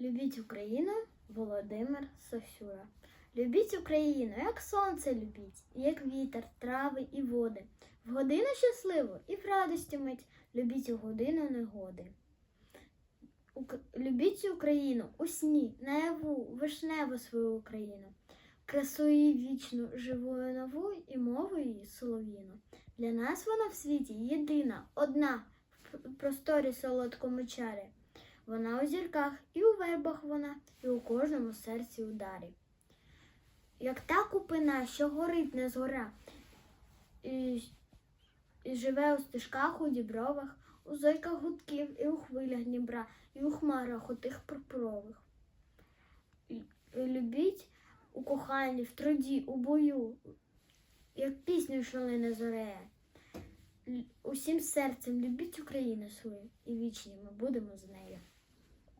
Любіть Україну, Володимир Сосюра. Любіть Україну, як сонце любіть, як вітер, трави і води. В годину щасливу і в радості мить, любіть у годину негоди. Ук- Любіть Україну у сні, наяву, вишневу свою Україну, красу її вічну, живою нову і мову її солов'їну. Для нас вона в світі єдина, одна, в просторі солодкому чарі. Вона у зірках, і у вербах вона, і у кожному серці ударі. Як та купина, що горить не згора, і, і живе у стежках, у дібровах, у зойках гудків, і у хвилях Дніпра, і у хмарах у тих пурпурових. Любіть у коханні, в труді, у бою, як пісню, що лине зореє. Усім серцем любіть Україну свою, і вічні ми будемо з нею.